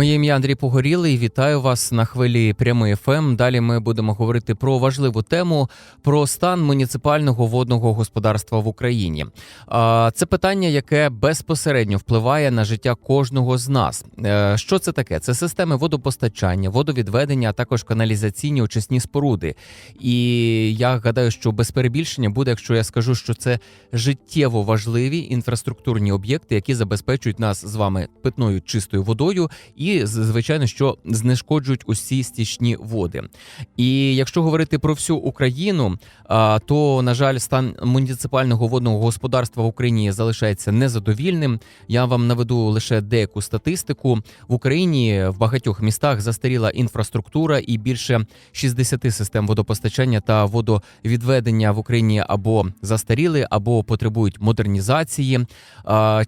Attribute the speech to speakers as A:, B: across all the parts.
A: Моє ім'я Андрій Погорілий. Вітаю вас на хвилі прямий ФМ. Далі ми будемо говорити про важливу тему про стан муніципального водного господарства в Україні. Це питання, яке безпосередньо впливає на життя кожного з нас. Е, Що це таке? Це системи водопостачання, водовідведення, а також каналізаційні очисні споруди. І я гадаю, що без перебільшення буде, якщо я скажу, що це життєво важливі інфраструктурні об'єкти, які забезпечують нас з вами питною чистою водою, і з- звичайно, що знешкоджують усі стічні води. І якщо говорити про всю Україну, то на жаль, стан муніципального водного господарства в Україні залишається незадовільним. Я вам наведу лише деяку статистику. В Україні в багатьох містах застаріла інфраструктура, і більше 60 систем водопостачання та водовідведення в Україні або застаріли, або потребують модернізації.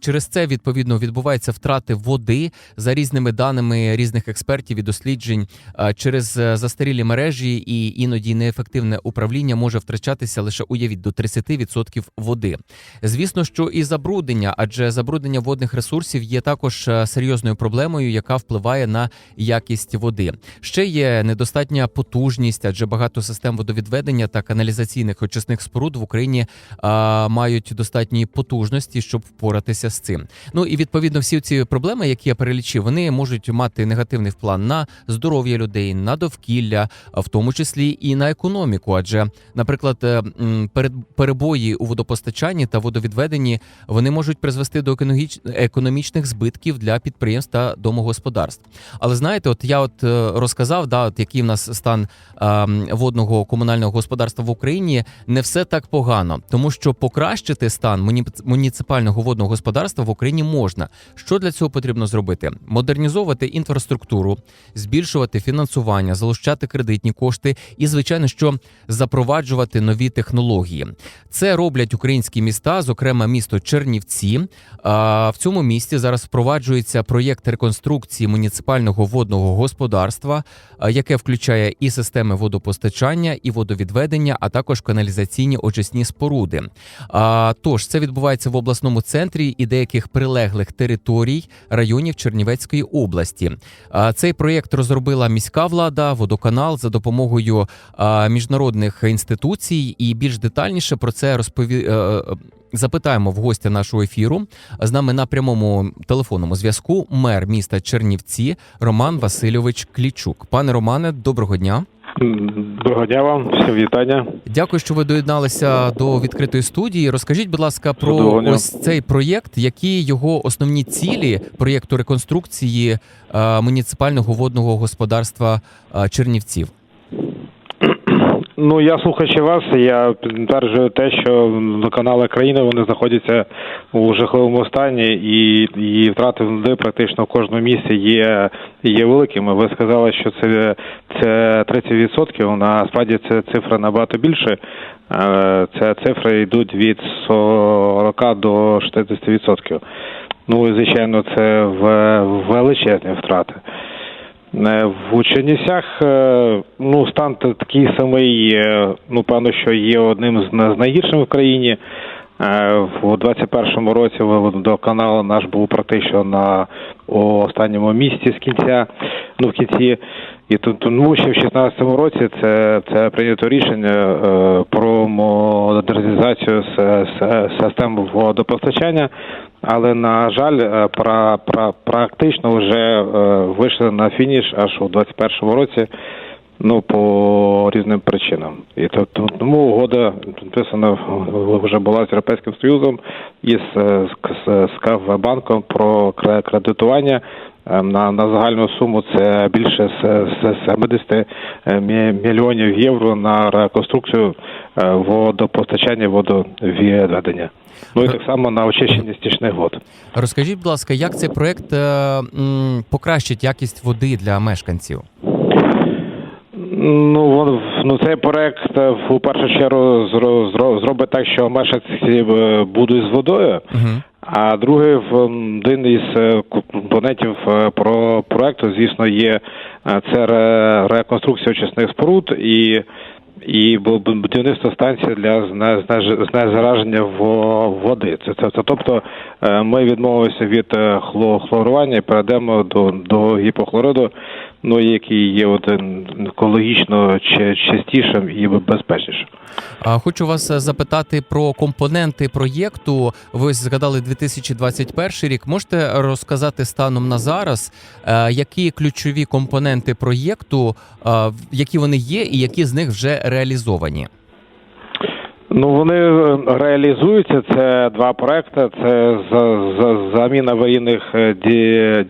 A: Через це відповідно відбуваються втрати води за різними даними різних експертів і досліджень. Через е, застарілі мережі і іноді неефективне управління може втрачатися лише уявіть до 30% води. Звісно, що і забруднення, адже забруднення водних ресурсів є також е, серйозною проблемою, яка впливає на якість води. Ще є недостатня потужність, адже багато систем водовідведення та каналізаційних очисних споруд в Україні а, мають достатні потужності, щоб впоратися з цим. Ну і відповідно всі ці проблеми, які я перелічив, вони можуть мати негативний вплив на здоров'я людей, на довкілля, в тому числі і на економіку. Адже, наприклад, е, перебої у водопостачанні та водовідведенні вони можуть призвести до економіч- економічних збитків для підприємств та домогосподарств. Але знаєте, от я от е, розказав, да, от який в нас стан водного комунального господарства в Україні, не все так погано, тому що покращити стан муніципального водного господарства в Україні можна. Що для цього потрібно зробити? Модернізовувати інфраструктуру, збільшувати фінансування, залучати кредитні кошти і, звичайно, що запроваджувати нові технології. Це роблять українські міста, зокрема місто Чернівці. В цьому місті зараз впроваджується проєкт реконструкції муніципального водного господарства, яке включає і системи водопостачання, і водовідведення, а також каналізаційні очисні споруди. А, Тож це відбувається в обласному центрі і деяких прилеглих територій районів Чернівецької області. А, Цей проєкт розробила міська влада, водоканал за допомогою міжнародних інституцій. І більш детальніше про це розпові... е, е, запитаємо в гостя нашого ефіру. З нами на прямому телефонному зв'язку мер міста Чернівці Роман Васильович Клічук. Пане Романе, доброго дня.
B: Доброго дня вам, всім вітання.
A: Дякую, що ви доєдналися до відкритої студії. Розкажіть, будь ласка, про ось цей проєкт, які його основні цілі проєкту реконструкції е, муніципального водного господарства е, Чернівців.
B: Ну я слухаючи вас, я підтверджую те, що канали країни вони знаходяться у жахливому стані, і, і втрати води практично в кожному місці є, є великими. Ви сказали, що це, це 30%, насправді це цифра набагато більше. Е, Це цифри йдуть від 40 до 60%. Ну і звичайно, це величезні втрати. Е, В Чернівцях е, ну стан такий самий. е, Ну певно, що є одним з на- з найгіршим в країні. У 21-му році водоканал наш був практично на останньому місці з кінця. Ну в кінці. І тому ще в 16-му році це, це прийнято рішення про модернізацію систем водопостачання, але на жаль, е, пра, пра, практично вже е, вийшли на фініш аж у 21-му році. Ну, по різним причинам. І то, то- тому угода підписана вже була з Європейським Союзом і з, з, з, з Кавбанком про кредитування е, на, на загальну суму це більше з, з 70 мільйонів євро на реконструкцію е, водопостачання, водовідведення. Ну і так само на очищення стічних вод.
A: Розкажіть, будь ласка, як цей проект е, покращить якість води для мешканців?
B: Ну, ну цей проект е, в першу чергу зро- зро- зробить так, що мешканці е, будуть з водою.
A: Угу.
B: А другий один із е, компонентів е, про проекту, звісно, є е, це реконструкція очисних споруд і. І бу- бу- будівництво станції для знезараження води. Це, це, це тобто е, ми відмовилися від е, хлорування і перейдемо до, до гіпохлориду, ну який є от, екологічно чистішим і безпечнішим.
A: Хочу вас е, запитати про компоненти проєкту. Ви згадали 2021 рік. Можете розказати станом на зараз, е, які ключові компоненти проєкту, е, які вони є, і які з них вже реалізовані?
B: Ну вони е, реалізуються. Це два проекти. Це за, за заміна аварійних е,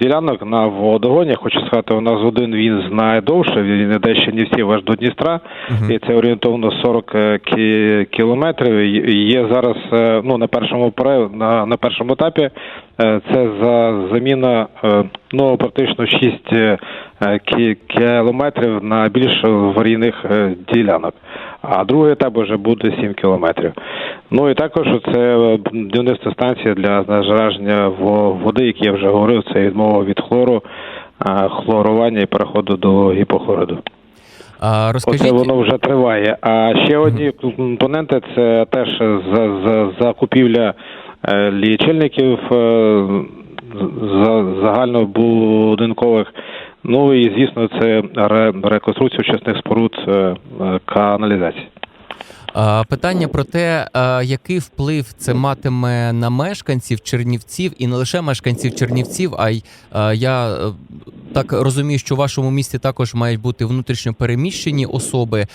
B: ділянок на водогоні. Хочу сказати, у нас один він знає довше. Він іде ще не всі аж до Дністра, і це орієнтовно 40 е, кі- кілометрів. Є зараз ну на першому на, на першому етапі. Це за заміна ну практично 6 е, кілометрів на більш аварійних ділянок. А другий етап вже буде 7 кілометрів. Ну і також це е, будівництво станції для знежараження во- води, як я вже говорив, це відмова від хлору, хлорування і переходу до гіпохлориду.
A: А,
B: Оце воно вже триває. А ще одні компоненти це теж за, за закупівля е, лічильників е, за загальнобудинкових. Ну і звісно, це ре, реконструкція очисних споруд е, е, каналізації.
A: Питання про те, який вплив це матиме на мешканців Чернівців і не лише мешканців Чернівців, а й я е, так розумію, що в вашому місті також мають бути внутрішньо переміщені особи.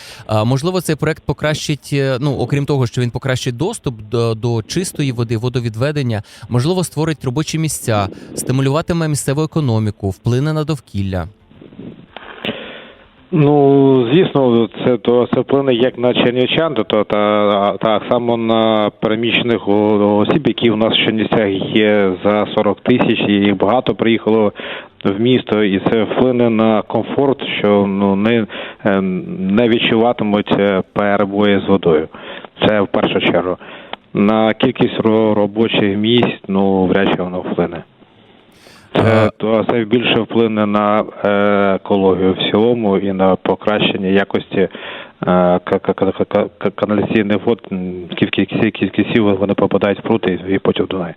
A: Можливо, цей проект покращить, е, ну окрім того, що він покращить доступ до, до чистої води, водовідведення, можливо, створить робочі місця, стимулюватиме місцеву економіку, вплине на довкілля.
B: Ну, звісно, це то це вплине як на чернівчан, то, та так само на переміщених осіб, які в нас в Чернівцях є за 40 тисяч, і їх багато приїхало в місто, і це вплине на комфорт, що ну не, е, не відчуватимуть е, перебої з водою. Це в першу чергу. На кількість робочих місць, ну вряд чи воно вплине.
A: Е,
B: Це, більше вплине на е, екологію в цілому і на покращення якості е, ка- ка- ка- ка- ка- каналізаційних вод, скільки скільки вони попадають в прути і потім в Дунай.